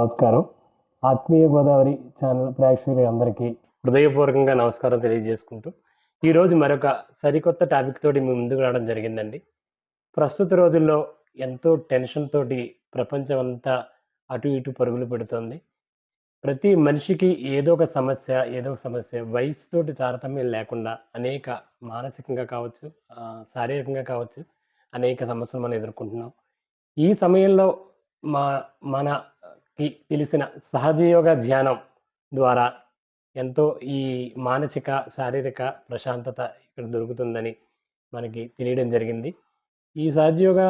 నమస్కారం. ఆత్మీయ గోదావరి ఛానల్ ప్రేక్షకులు అందరికీ హృదయపూర్వకంగా నమస్కారం తెలియజేసుకుంటూ ఈరోజు మరొక సరికొత్త టాపిక్ తోటి మేము ముందుకు రావడం జరిగిందండి. ప్రస్తుత రోజుల్లో ఎంతో టెన్షన్ తోటి ప్రపంచం అంతా అటు ఇటు పరుగులు పెడుతోంది. ప్రతి మనిషికి ఏదో ఒక సమస్య ఏదో ఒక సమస్య వయసుతోటి తారతమ్యం లేకుండా అనేక మానసికంగా కావచ్చు శారీరకంగా కావచ్చు అనేక సమస్యలు మనం ఎదుర్కొంటున్నాం. ఈ సమయంలో మా మన మనకి తెలిసిన సహజయోగ ధ్యానం ద్వారా ఎంతో ఈ మానసిక శారీరక ప్రశాంతత ఇక్కడ దొరుకుతుందని మనకి తెలియడం జరిగింది. ఈ సహజయోగ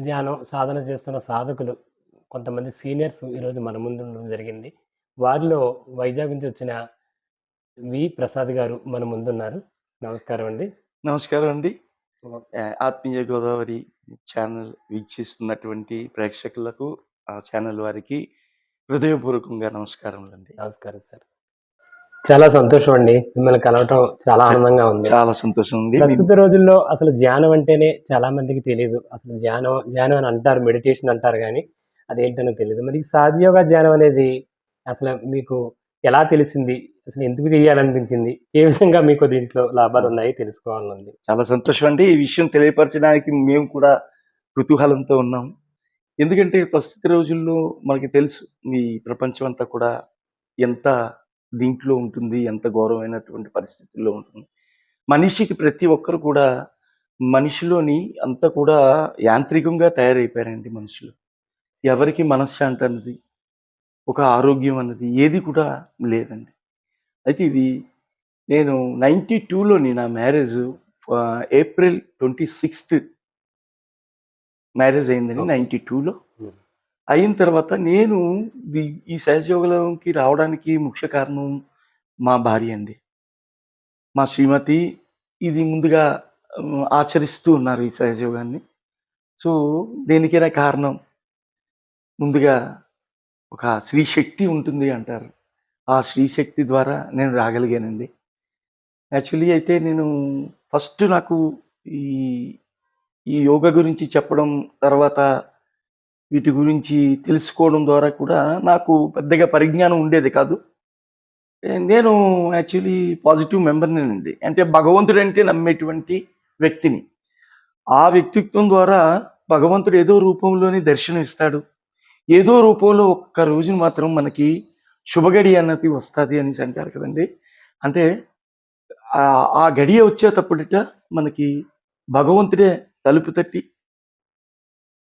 ధ్యానం సాధన చేస్తున్న సాధకులు కొంతమంది సీనియర్స్ ఈరోజు మన ముందు ఉండడం జరిగింది. వారిలో వైజాగ్ నుంచి వచ్చిన వి ప్రసాద్ గారు మన ముందున్నారు. నమస్కారం అండి. నమస్కారం అండి. ఆత్మీయ గోదావరి ఛానల్ వీక్షిస్తున్నటువంటి ప్రేక్షకులకు ఆ ఛానల్ వారికి హృదయపూర్వకంగా నమస్కారములు అండి నమస్కారం సార్. చాలా సంతోషం అండి. మిమ్మల్ని కలవటం చాలా ఆనందంగా ఉంది. చాలా సంతోషం ఉంది ప్రస్తుత రోజుల్లో అసలు ధ్యానం అంటేనే చాలా మందికి తెలియదు అసలు ధ్యానం ధ్యానం అని అంటారు మెడిటేషన్ అంటారు కానీ అదేంటనో తెలియదు మరి సాధ్యోగ ధ్యానం అనేది అసలు మీకు ఎలా తెలిసింది? అసలు ఎందుకు చేయాలనిపించింది? ఏ విధంగా మీకు దీంట్లో లాభాలు ఉన్నాయి తెలుసుకోవాలనుంది. చాలా సంతోషం అండి ఈ విషయం తెలియపరచడానికి మేము కూడా కుతూహలంతో ఉన్నాం. ఎందుకంటే ప్రస్తుత రోజుల్లో మనకి తెలుసు ఈ ప్రపంచం అంతా కూడా ఎంత దీంట్లో ఉంటుంది ఎంత ఘోరమైనటువంటి పరిస్థితుల్లో ఉంటుంది. మనిషికి ప్రతి ఒక్కరు కూడా మనిషిలోని అంతా కూడా యాంత్రికంగా తయారైపోయారండి మనుషులు. ఎవరికి మనశ్శాంతి అన్నది ఒక ఆరోగ్యం అన్నది ఏది కూడా లేదండి. అయితే ఇది నేను నైంటీ టూలోని నా marriage April twenty sixth marriage అయిందండి Okay. నైంటీ టూలో. Hmm. అయిన తర్వాత నేను ఈ సహజయోగంకి రావడానికి ముఖ్య కారణం మా భార్య అండి. మా శ్రీమతి ఇది ముందుగా ఆచరిస్తూ ఉన్నారు ఈ సహజయోగాన్ని సో దేనికైనా కారణం. ముందుగా ఒక స్త్రీ శక్తి ఉంటుంది అంటారు. ఆ స్త్రీ శక్తి ద్వారా నేను రాగలిగానండి. యాక్చువల్లీ అయితే నేను ఫస్ట్ నాకు ఈ ఈ యోగా గురించి చెప్పడం తర్వాత వీటి గురించి తెలుసుకోవడం ద్వారా కూడా నాకు పెద్దగా పరిజ్ఞానం ఉండేది కాదు. నేను యాక్చువల్లీ పాజిటివ్ మెంబర్నేనండి. అంటే భగవంతుడు అంటే నమ్మేటువంటి వ్యక్తిని. ఆ వ్యక్తిత్వం ద్వారా భగవంతుడు ఏదో రూపంలోనే దర్శనం ఇస్తాడు ఏదో రూపంలో ఒక్క రోజున మాత్రం మనకి శుభగడి అన్నది వస్తుంది అనేసి అంటారు కదండి. అంటే ఆ- ఆ గడియ వచ్చేటప్పుడట మనకి భగవంతుడే తలుపు తట్టి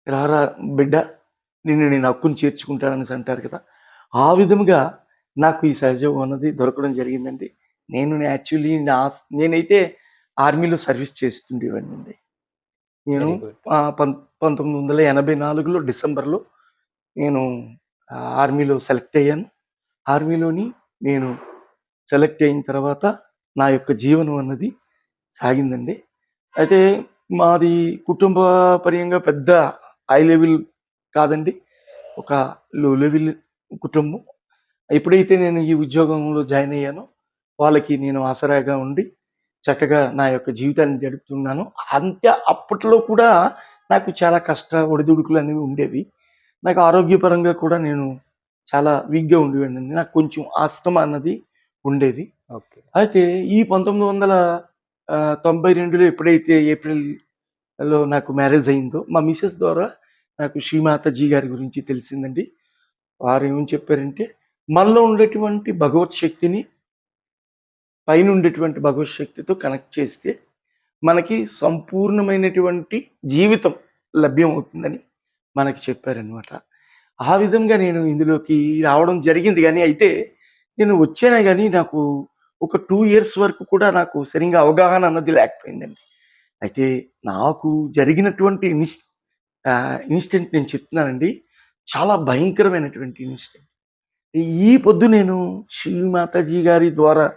రారా బిడ్డ నిన్ను నేను హక్కును చేర్చుకుంటానని అంటారు కదా. ఆ విధముగా నాకు ఈ సహజం అన్నది దొరకడం జరిగిందండి. నేను యాక్చువల్లీ నా నేనైతే ఆర్మీలో సర్వీస్ చేస్తుండేవాడిని అండి నేను పంతొమ్మిది వందల ఎనభై నాలుగులో డిసెంబర్లో నేను ఆర్మీలో సెలెక్ట్ అయ్యాను. ఆర్మీలోని నేను సెలెక్ట్ అయిన తర్వాత నా యొక్క జీవనం అన్నది సాగిందండి. అయితే మాది కుటుంబ పర్యంగా పెద్ద హై లెవెల్ కాదండి. ఒక లో లెవెల్ కుటుంబం. ఎప్పుడైతే నేను ఈ ఉద్యోగంలో జాయిన్ అయ్యానో. వాళ్ళకి నేను ఆసరాగా ఉండి చక్కగా నా యొక్క జీవితాన్ని గడుపుతున్నాను. అంతే అప్పట్లో కూడా నాకు చాలా కష్ట ఒడిదుడుకులు అనేవి ఉండేవి. నాకు ఆరోగ్యపరంగా కూడా నేను చాలా వీక్గా ఉండేవాడిని. నాకు కొంచెం ఆస్తమా అన్నది ఉండేది. ఓకే. అయితే ఈ పంతొమ్మిది వందల తొంభై రెండులో ఎప్పుడైతే ఏప్రిల్లో నాకు మ్యారేజ్ అయిందో మా మిసెస్ ద్వారా నాకు శ్రీమాతాజీ గారి గురించి తెలిసిందండి. వారు ఏమని చెప్పారంటే మనలో ఉండేటువంటి భగవత్ శక్తిని పైన ఉండేటువంటి భగవత్ శక్తితో కనెక్ట్ చేస్తే మనకి సంపూర్ణమైనటువంటి జీవితం లభ్యం అవుతుందని మనకి చెప్పారనమాట ఆ విధంగా నేను ఇందులోకి రావడం జరిగింది. కానీ అయితే నేను వచ్చానే కానీ నాకు ఒక టూ ఇయర్స్ వరకు కూడా నాకు సరిగా అవగాహన అన్నది లేకపోయిందండి. అయితే నాకు జరిగినటువంటి ఇన్స్ ఇన్సిడెంట్ నేను చెప్తున్నానండి. చాలా భయంకరమైనటువంటి ఇన్సిడెంట్. ఈ పొద్దు నేను శ్రీమాతాజీ గారి ద్వారా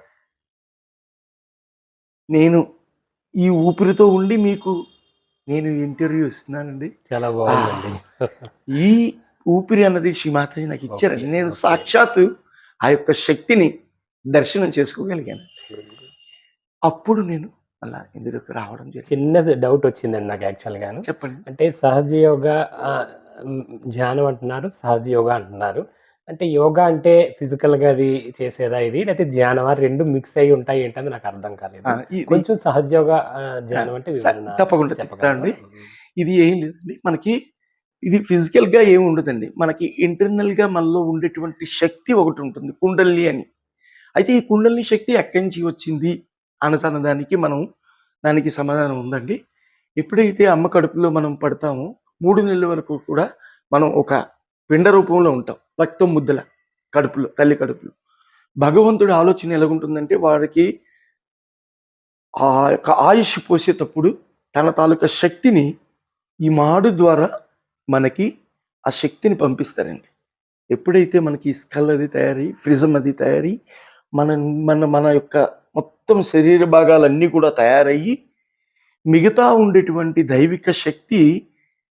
నేను ఈ ఊపిరితో ఉండి మీకు నేను ఇంటర్వ్యూ ఇస్తున్నానండి. చాలా బాగుందండి. ఈ ఊపిరి అన్నది శ్రీ మాతాజీ నాకు ఇచ్చారండి. నేను. సాక్షాత్తు ఆ యొక్క శక్తిని దర్శనం చేసుకోగలిగాను. అప్పుడు నేను అలా ఇందులోకి రావడం జరిగింది. చిన్న డౌట్ వచ్చిందండి నాకు యాక్చువల్ గాను. చెప్పండి. అంటే సహజ యోగా ధ్యానం అంటున్నారు సహజ యోగా అంటున్నారు. అంటే యోగా అంటే ఫిజికల్గా అది చేసేదా ఇది? లేకపోతే ధ్యానమా? రెండు మిక్స్ అయ్యి ఉంటాయి ఏంటని నాకు అర్థం కాలేదు. కొంచెం సహజయోగా ఆ, ధ్యానం అంటే తప్పకుండా? చెప్తానండి. ఇది ఏం లేదండి. మనకి ఇది ఫిజికల్గా ఏమి ఉండదండి. మనకి ఇంటర్నల్గా మనలో ఉండేటువంటి శక్తి ఒకటి ఉంటుంది కుండలిని అని. అయితే ఈ కుండలిని శక్తి ఎక్కడి నుంచి వచ్చింది అనసన్న దానికి మనం దానికి సమాధానం ఉందండి. ఎప్పుడైతే అమ్మ కడుపులో మనం పడతామో మూడు నెలల వరకు కూడా మనం ఒక పిండ రూపంలో ఉంటాం. రక్తం ముద్దల కడుపులో తల్లి కడుపులో. భగవంతుడి ఆలోచన ఎలాగుంటుందంటే వారికి ఆ యొక్క ఆయుష్ పోసేటప్పుడు తన తాలూకా శక్తిని ఈ మాడు ద్వారా మనకి ఆ శక్తిని పంపిస్తారండి. ఎప్పుడైతే మనకి స్కల్ అది తయారీ ఫ్రిజం అది తయారీ మన మన మన యొక్క మొత్తం శరీర భాగాలన్నీ కూడా తయారయ్యి మిగతా ఉండేటువంటి దైవిక శక్తి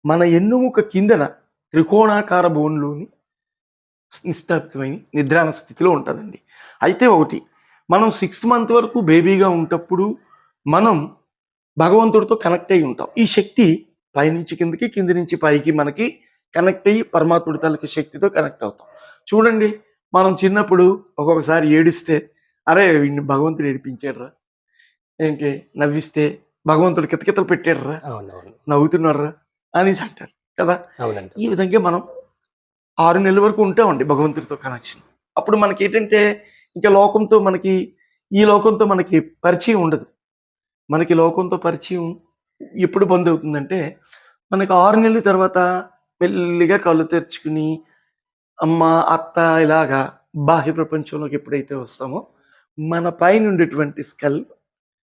మన ఎన్నుముక కిందన త్రికోణాకార బోన్లోని నిస్తాపితమైన నిద్రాణ స్థితిలో ఉంటుందండి. అయితే ఒకటి మనం సిక్స్త్ మంత్ వరకు బేబీగా ఉంటప్పుడు మనం భగవంతుడితో కనెక్ట్ అయి ఉంటాం. ఈ శక్తి పైనుంచి కిందకి కింది నుంచి పైకి మనకి కనెక్ట్ అయ్యి పరమాత్ముడి తాలూకు శక్తితో కనెక్ట్ అవుతాం. చూడండి మనం చిన్నప్పుడు ఒక్కొక్కసారి ఏడిస్తే అరే వీడిని భగవంతుడు ఏడిపించాడురా. ఏంటి? నవ్విస్తే భగవంతుడు కితకితలు పెట్టాడురా. నవ్వుతున్నాడురా అనేసి అంటారు కదా? ఈ విధంగా మనం ఆరు నెలల వరకు ఉంటామండి భగవంతుడితో కనెక్షన్ అప్పుడు మనకి ఏంటంటే ఇంకా లోకంతో మనకి ఈ లోకంతో మనకి పరిచయం ఉండదు. మనకి లోకంతో పరిచయం ఎప్పుడు బంద్ అవుతుందంటే మనకి ఆరు నెలల తర్వాత మెల్లిగా కళ్ళు తెరుచుకుని అమ్మ అత్త ఇలాగా బాహ్య ప్రపంచంలోకి ఎప్పుడైతే వస్తామో మన పైన ఉండేటువంటి స్కల్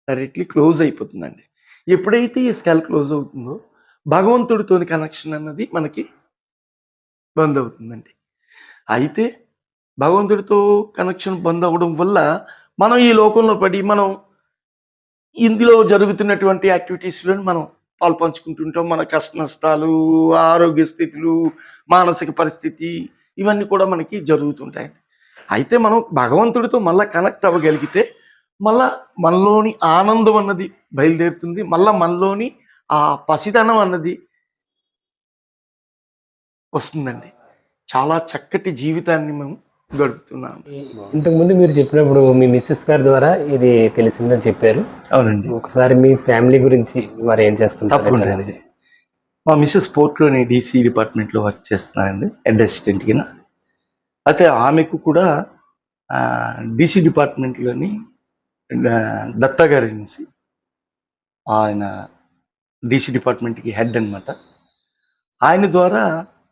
డైరెక్ట్లీ క్లోజ్ అయిపోతుందండి. ఎప్పుడైతే ఈ స్కల్ క్లోజ్ అవుతుందో భగవంతుడితోని కనెక్షన్ అన్నది మనకి బంద్ అవుతుందండి అయితే భగవంతుడితో కనెక్షన్ బంద్ అవ్వడం వల్ల మనం ఈ లోకంలో పడి మనం ఇందులో జరుగుతున్నటువంటి యాక్టివిటీస్లో మనం పాలు పంచుకుంటుంటాం మన కష్ట నష్టాలు ఆరోగ్య స్థితులు మానసిక పరిస్థితి ఇవన్నీ కూడా మనకి జరుగుతుంటాయండి అయితే మనం భగవంతుడితో మళ్ళా కనెక్ట్ అవ్వగలిగితే మళ్ళా మనలోని ఆనందం అన్నది బయలుదేరుతుంది. మళ్ళా మనలోని ఆ పసితనం అన్నది వస్తుందండి. చాలా చక్కటి జీవితాన్ని మేము గడుపుతున్నాము ఇంతకు ముందు మీరు చెప్పినప్పుడు మీ మిస్సెస్ గారి ద్వారా ఇది తెలిసిందని చెప్పారు. అవునండి. ఒకసారి మీ ఫ్యామిలీ గురించి వారు ఏం చేస్తుంటారు? తప్పకుండా మా మిస్సెస్ పోర్ట్లోని డీసీ డిపార్ట్మెంట్లో వర్క్ చేస్తున్నానండి హెడ్ అసిస్టెంట్ కింద. అయితే ఆమెకు కూడా డీసీ డిపార్ట్మెంట్లోని దత్తా గారు అనేసి ఆయన డీసీ డిపార్ట్మెంట్కి హెడ్ అనమాట ఆయన ద్వారా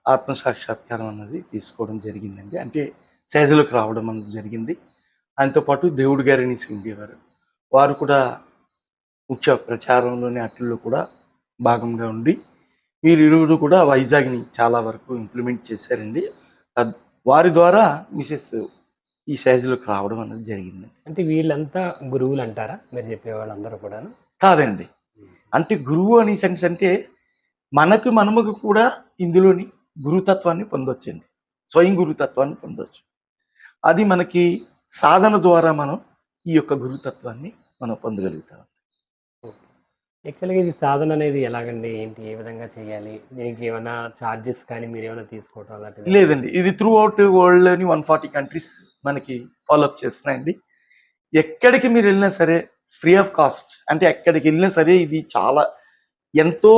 ఆత్మ సాక్షాత్కారం అన్నది తీసుకోవడం జరిగిందండి. అంటే సైజులోకి రావడం అన్నది జరిగింది. ఆయనతో పాటు దేవుడు గారు అనేసి ఉండేవారు. వారు కూడా ముఖ్య ప్రచారంలోని అట్లలో కూడా భాగంగా ఉండి వీరు ఇరువురు కూడా వైజాగ్ని చాలా వరకు ఇంప్లిమెంట్ చేశారండి. వారి ద్వారా మిసెస్ ఈ సైజులోకి రావడం అనేది జరిగింది. అంటే వీళ్ళంతా గురువులు అంటారా మీరు చెప్పే వాళ్ళందరూ కూడా కాదండి. అంటే గురువు అని సెన్స్ అంటే మనకు మనముకు కూడా ఇందులోని గురుతత్వాన్ని పొందొచ్చండి. స్వయం గురుతత్వాన్ని పొందొచ్చు. అది మనకి సాధన ద్వారా మనం ఈ యొక్క గురుతత్వాన్ని మనం పొందగలుగుతాం. యాక్చువల్గా ఇది సాధన అనేది ఎలాగండి? ఏంటి? ఏ విధంగా చేయాలి? దీనికి ఏమైనా చార్జెస్ కానీ మీరు ఏమైనా తీసుకోవటం అలాంటిది లేదండి. ఇది త్రూ అవుట్ వరల్డ్లోని వన్ ఫార్టీ కంట్రీస్ మనకి ఫాలోఅప్ చేస్తున్నాయండి. ఎక్కడికి మీరు వెళ్ళినా సరే ఫ్రీ ఆఫ్ కాస్ట్ అంటే ఎక్కడికి వెళ్ళినా సరే ఇది చాలా ఎంతో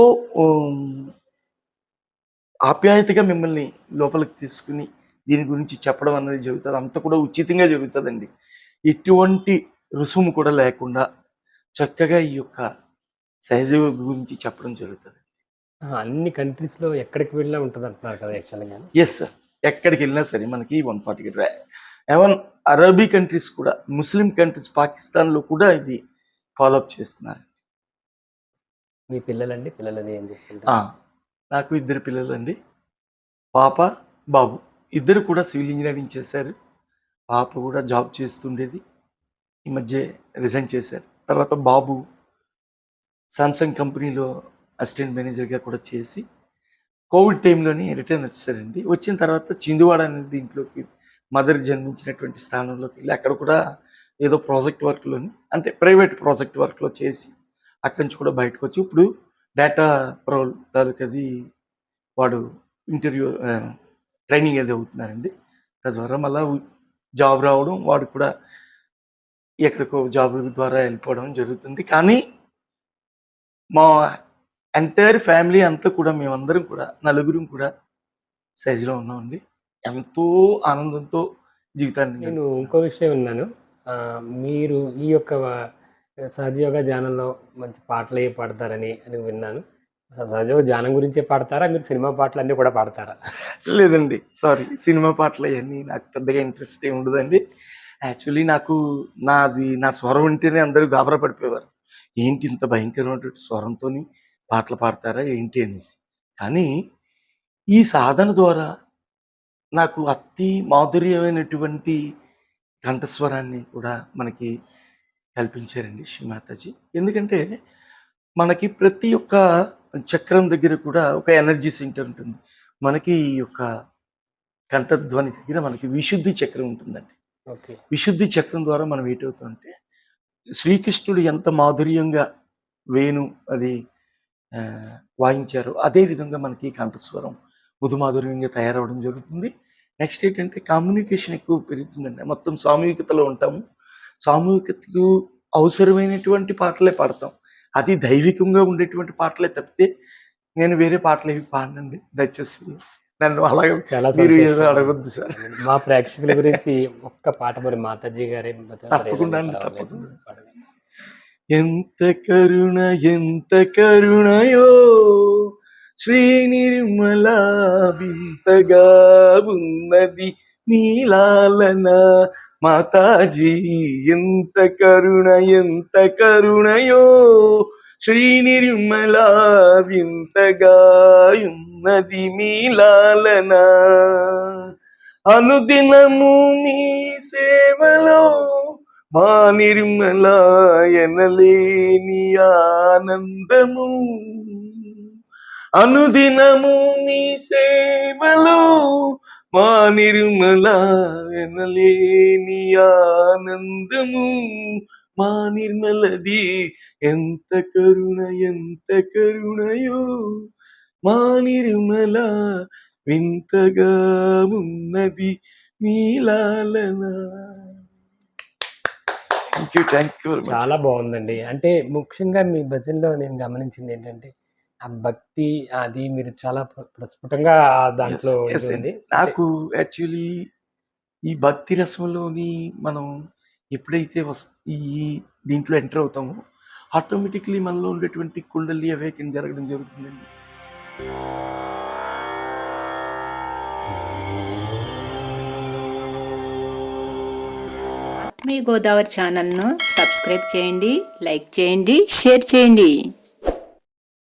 ఆప్యాయతగా మిమ్మల్ని లోపలికి తీసుకుని దీని గురించి చెప్పడం అనేది జరుగుతుంది. అంత కూడా ఉచితంగా జరుగుతుందండి. ఎటువంటి రుసుము కూడా లేకుండా చక్కగా ఈ యొక్క సహజ గురించి చెప్పడం జరుగుతుంది. అన్ని కంట్రీస్లో ఎక్కడికి వెళ్ళినా ఉంటుంది అంటున్నారు కదా యాక్చువల్గా. ఎస్ సార్ ఎక్కడికి వెళ్ళినా సరే మనకి వన్ ఫార్టీ ఎవన్ అరబీ కంట్రీస్ కూడా ముస్లిం కంట్రీస్ పాకిస్తాన్లో కూడా ఇది ఫాలోఅప్ చేస్తున్నారు. మీ పిల్లలండి? పిల్లలని ఏం చెప్తుంటారు? నాకు ఇద్దరు పిల్లలండి. పాప బాబు. ఇద్దరు కూడా సివిల్ ఇంజనీరింగ్ చేశారు. పాప కూడా జాబ్ చేస్తుండేది. ఈ మధ్య రిజైన్ చేశారు. తర్వాత బాబు సామ్సంగ్ కంపెనీలో అసిస్టెంట్ మేనేజర్గా కూడా చేసి కోవిడ్ టైంలోనే రిటర్న్ వచ్చారండి వచ్చిన తర్వాత చిందువాడ అనే దీంట్లోకి మదర్ జన్మించినటువంటి స్థానంలోకి వెళ్ళి అక్కడ కూడా ఏదో ప్రాజెక్ట్ వర్క్లోని అంటే ప్రైవేట్ ప్రాజెక్ట్ వర్క్లో చేసి అక్కడి నుంచి కూడా బయటకు వచ్చి ఇప్పుడు డేటా ప్రో తాలూకది వాడు ఇంటర్వ్యూ ట్రైనింగ్ అది అవుతున్నారండి. తద్వారా మళ్ళా జాబ్ రావడం వాడు కూడా ఎక్కడికో జాబ్ ద్వారా వెళ్ళిపోవడం జరుగుతుంది. కానీ మా ఎంటైర్ ఫ్యామిలీ అంతా కూడా మేమందరం కూడా నలుగురం కూడా సైజులో ఉన్నామండి. ఎంతో ఆనందంతో జీవితాన్ని నేను ఇంకో విషయం విన్నాను. ఆ, మీరు ఈ యొక్క సహజయోగ ధ్యానంలో మంచి పాటలు అవి పాడతారని అని విన్నాను. సహజయోగ ధ్యానం గురించే పాడతారా? మీరు సినిమా పాటలు అన్నీ కూడా పాడతారా? లేదండి. సారీ సినిమా పాటలు అవన్నీ నాకు పెద్దగా ఇంట్రెస్ట్ ఏమి ఉండదండి. యాక్చువల్లీ నాకు నాది నా స్వరం వింటేనే అందరూ గాబరా పడిపోయేవారు. ఏంటి ఇంత భయంకరమైనటువంటి స్వరంతో పాటలు పాడతారా ఏంటి అనేసి. కానీ ఈ సాధన ద్వారా నాకు అతి మాధుర్యమైనటువంటి కంఠస్వరాన్ని కూడా మనకి కల్పించారండి శ్రీ మాతాజీ ఎందుకంటే మనకి ప్రతి ఒక్క చక్రం దగ్గర కూడా ఒక ఎనర్జీ సెంటర్ ఉంటుంది. మనకి ఈ యొక్క కంఠధ్వని దగ్గర మనకి విశుద్ధి చక్రం ఉంటుందండి. ఓకే. విశుద్ధి చక్రం ద్వారా మనం ఏటవుతుందంటే శ్రీకృష్ణుడు ఎంత మాధుర్యంగా వేణు అది వాయించారో అదే విధంగా మనకి కంఠస్వరం ముదు మాధుర్యంగా తయారవడం జరుగుతుంది. నెక్స్ట్ ఏంటంటే కమ్యూనికేషన్ ఎక్కువ పెరుగుతుందండి. మొత్తం సామూహికతలో ఉంటాము. సామూహికతకు అవసరమైనటువంటి పాటలే పాడతాం. అది దైవికంగా ఉండేటువంటి పాటలే తప్పితే నేను వేరే పాటలు ఏవి పాడనండి. దయచేసి నన్ను అలాగే మీరు అడగొద్దు సార్. మా ప్రేక్షకుల గురించి ఒక్క పాట మరి మాతాజీ గారే తప్పకుండా తప్పకుండా. ఎంత కరుణ ఎంత కరుణయో శ్రీ నిర్మల వింతగా ఉన్నది నీలాలన మాతాజీ ఎంత కరుణ ఎంత కరుణయో శ్రీ నిర్మల వింతగా ఉన్నది మీలాలన. అనుదినము మీ సేవలో మా నిర్మలాయనలేని ఆనందము. అనుదినము నీ సేవలో మా నిర్మల ఎనలేని ఆనందము మా నిర్మలది ఎంత కరుణ ఎంత కరుణయో. మా నిర్మల వింతగా ఉన్నది మీలాలన థ్యాంక్ యూ థ్యాంక్ యూ చాలా బాగుందండి. అంటే ముఖ్యంగా మీ భజనలో నేను గమనించింది ఏంటంటే ఆ భక్తి అది మీరు చాలా ప్ర- ప్రస్ఫుటంగా దాంట్లో. నాకు యాక్చువల్లీ ఈ భక్తి రసంలోని మనం ఎప్పుడైతే వస్ ఈ దీంట్లో ఎంటర్ అవుతామో ఆటోమేటిక్లీ మనలో ఉండేటువంటి కుండలి అవేకం జరగడం జరుగుతుందండి. మీ గోదావరి ఛానల్ను సబ్స్క్రైబ్ చేయండి లైక్ చేయండి షేర్ చేయండి.